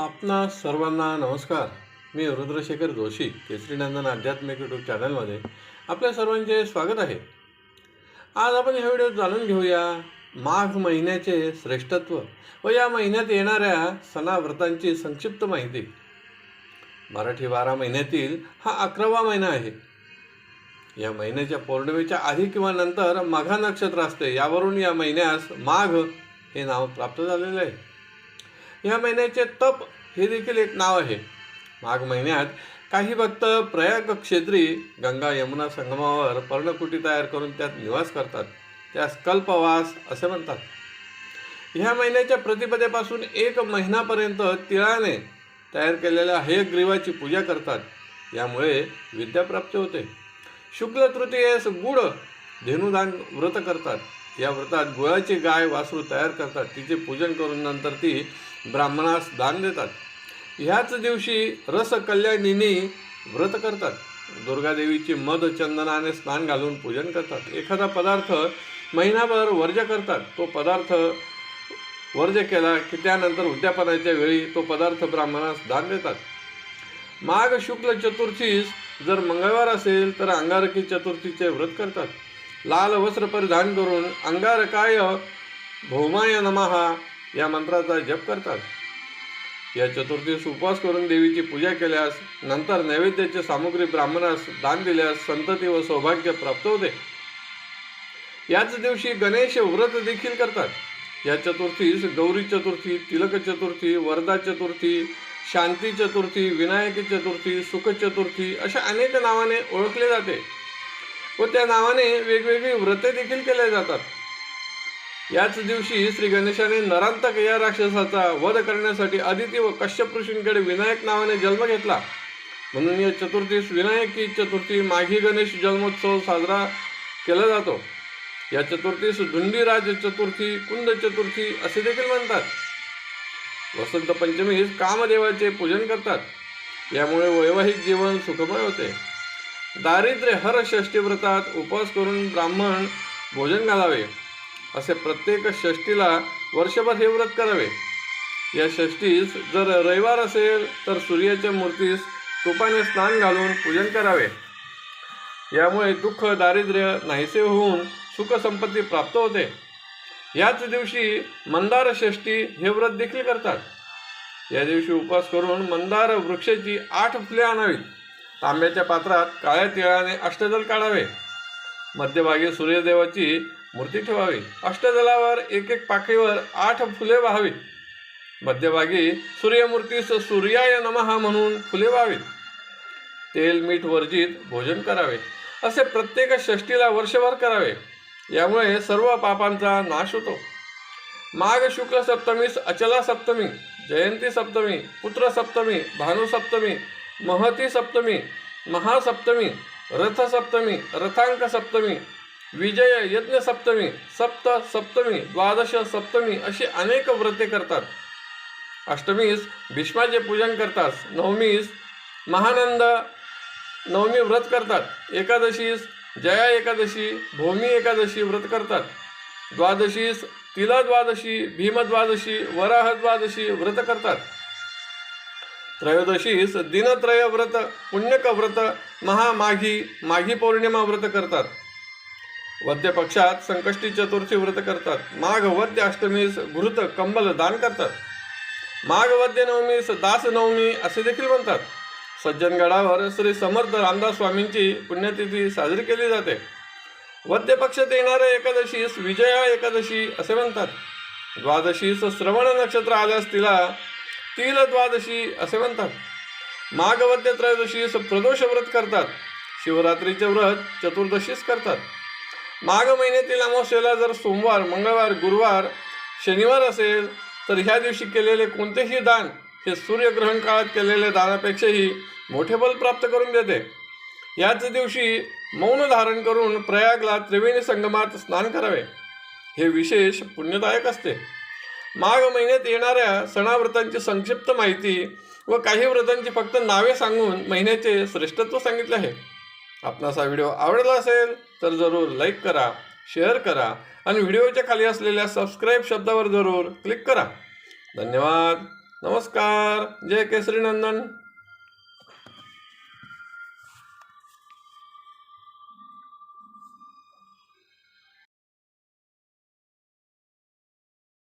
आपणा सर्वांना नमस्कार. मी रुद्रशेखर जोशी केसरीनंदन आध्यात्मिक यूट्यूब चॅनलमध्ये आपल्या सर्वांचे स्वागत आहे. आज आपण ह्या व्हिडिओत जाणून घेऊया माघ महिन्याचे श्रेष्ठत्व व या महिन्यात येणाऱ्या सणाव्रतांची संक्षिप्त माहिती. मराठी बारा महिन्यातील हा अकरावा महिना आहे. या महिन्याच्या पौर्णिमेच्या आधी किंवा नंतर माघा नक्षत्र असते यावरून या महिन्यास माघ हे नाव प्राप्त झालेलं आहे. या महिन्याचे तप हे देखील एक नाव आहे. माघ महिन्यात काही भक्त प्रयाग क्षेत्री गंगा यमुना संगमावर पर्णकुटी तयार करून त्यात निवास करतात. त्यास कल्पवास असे म्हणतात. ह्या महिन्याच्या प्रतिपदेपासून एक महिनापर्यंत तिळाने तयार केलेल्या हयग्रीवाची पूजा करतात. यामुळे विद्या प्राप्त होते. शुक्ल तृतीयेस गुढ धेनुदान व्रत करतात. या व्रतात गुळाची गाय वासरू तयार करतात. तिचे पूजन करून नंतर ती ब्राह्मणास दान देतात. ह्याच दिवशी रसकल्याणीनी व्रत करतात. दुर्गादेवीची मध चंदनाने स्नान घालून पूजन करतात. एखादा पदार्थ महिनाभर वर्ज करतात. तो पदार्थ वर्ज केला की त्यानंतर उद्यापनाच्या वेळी तो पदार्थ ब्राह्मणास दान देतात. माघ शुक्ल चतुर्थीस जर मंगळवार असेल तर अंगारकी चतुर्थीचे व्रत करतात. लाल वस्त्र परिधान करून अंगारकाय भौमाय नमहा या मंत्राचा जप करतात. या चतुर्थीस उपवास करून देवीची पूजा केल्यास नंतर नैवेद्याची सामुग्री ब्राह्मणास दान दिल्यास संतती व सौभाग्य प्राप्त होते. याच दिवशी गणेश व्रत देखील करतात. या चतुर्थीस गौरी चतुर्थी तिलक चतुर्थी वरदा चतुर्थी शांती चतुर्थी विनायकी चतुर्थी सुख चतुर्थी अशा अनेक नावाने ओळखले जाते. व त्या नावाने वेगवेगळी व्रते देखील केल्या जातात. याच दिवशी श्री गणेशाने नरांतक या राक्षसाचा वध करण्यासाठी आदिती व कश्यप ऋषींकडे विनायक नावाने जन्म घेतला. म्हणून या चतुर्थीस विनायकी चतुर्थी माघी गणेश जन्मोत्सव साजरा केला जातो. या चतुर्थीस धुंडीराज चतुर्थी कुंद चतुर्थी असे देखील म्हणतात. वसंत पंचमीस कामदेवाचे पूजन करतात. यामुळे वैवाहिक जीवन सुखमय होते. दारिद्र्य हर षष्ठी व्रतात उपवास करून ब्राह्मण भोजन घालावे असे प्रत्येक षष्टीला वर्षभर हे व्रत करावे. या षष्टीस जर रविवार असेल तर सूर्याच्या मूर्तीस तुपाने स्नान घालून पूजन करावे. यामुळे दुःख दारिद्र्य नाहीसे होऊन सुखसंपत्ती प्राप्त होते. याच दिवशी मंदार षष्ठी हे व्रत देखील करतात. या दिवशी उपवास करून मंदार वृक्षाची आठ फुले आणावीत. तांब्याच्या पात्रात काळ्या तिळाने अष्टदल काढावे. मध्यभागी सूर्यदेवाची मूर्ती ठेवावी. अष्टदलावर एक एक पाकळीवर आठ फुले व्हावीत. मध्यभागी सूर्यमूर्तीस सूर्याय नमहा म्हणून फुले व्हावीत. तेल मीठ वर्जित भोजन करावे. असे प्रत्येक षष्टीला वर्षभर करावे. यामुळे सर्व पापांचा नाश होतो. माघ शुक्ल सप्तमीस अचला सप्तमी जयंती सप्तमी पुत्र सप्तमी भानुसप्तमी महती सप्तमी महासप्तमी रथसप्तमी रथांक सप्तमी विजय यज्ञ सप्तमी सप्त सप्तमी द्वादश सप्तमी अशी अनेक व्रते करतात. अष्टमीस भीष्माचे पूजन करतात. नवमीस महानंद नवमी व्रत करतात. एकादशीस जया एकादशी भूमी एकादशी व्रत करतात. द्वादशीस तिला द्वादशी भीमद्वादशी वराहद्वादशी व्रत करतात. त्रयोदशीस दिनत्रय व्रत पुण्यक व्रत महामाघी माघी पौर्णिमा व्रत करतात. वद्य पक्षात संकष्टी चतुर्थी व्रत करतात. माघ वद्य अष्टमीस घृत कंबल दान करतात. माघ वद्य नवमीस दास नवमी असे देखील म्हणतात. सज्जनगडावर श्री समर्थ रामदास स्वामींची पुण्यतिथी साजरी केली जाते. वद्य पक्षात येणाऱ्या एकादशीस विजया एकादशी असे म्हणतात. द्वादशीस श्रवण नक्षत्र आल्यास तिला तील द्वादशी असे म्हणतात. माघवद्य त्रयोदशीस प्रदोष व्रत करतात. शिवरात्रीचे व्रत चतुर्दशीस करतात. माघ महिन्यातील अमावस्येला जर सोमवार मंगळवार गुरुवार शनिवार असेल तर ह्या दिवशी केलेले कोणतेही दान हे सूर्यग्रहण काळात केलेल्या दानापेक्षाही मोठे बल प्राप्त करून देते. याच दिवशी मौन धारण करून प्रयागला त्रिवेणी संगमात स्नान करावे. हे विशेष पुण्यदायक असते. माघ महिन्यात येणाऱ्या सणाव्रतांची संक्षिप्त माहिती व काही व्रतांची फक्त नावे सांगून महिन्याचे श्रेष्ठत्व सांगितले आहे. आपणास हा व्हिडिओ आवडला असेल तर जरूर लाईक करा शेअर करा आणि व्हिडिओच्या खाली असलेल्या सबस्क्राईब शब्दावर जरूर क्लिक करा. धन्यवाद. नमस्कार. जय केसरी नंदन.